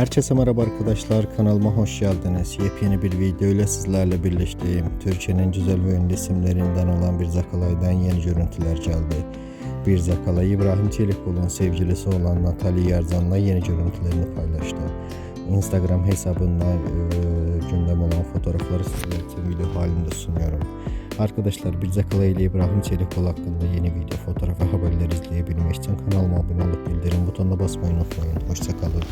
Herkese merhaba arkadaşlar kanalıma hoş geldiniz. Yepyeni bir video ile sizlerle birleştiğim Türkiye'nin güzel ve ünlü isimlerinden olan bir Zakalay'dan yeni görüntüler geldi. Bir Zakalay İbrahim Çelikkol'un sevgilisi olan Natali Yarzan'la yeni görüntülerini paylaştı. Instagram hesabında e, gündem olan fotoğrafları sizler için video halinde sunuyorum. Arkadaşlar bir Zakalay ile İbrahim Çelikkol hakkında yeni video, fotoğraf ve haberler izleyebilmek için kanalıma abone olup bildirim butonuna basmayı unutmayın. Hoşçakalın.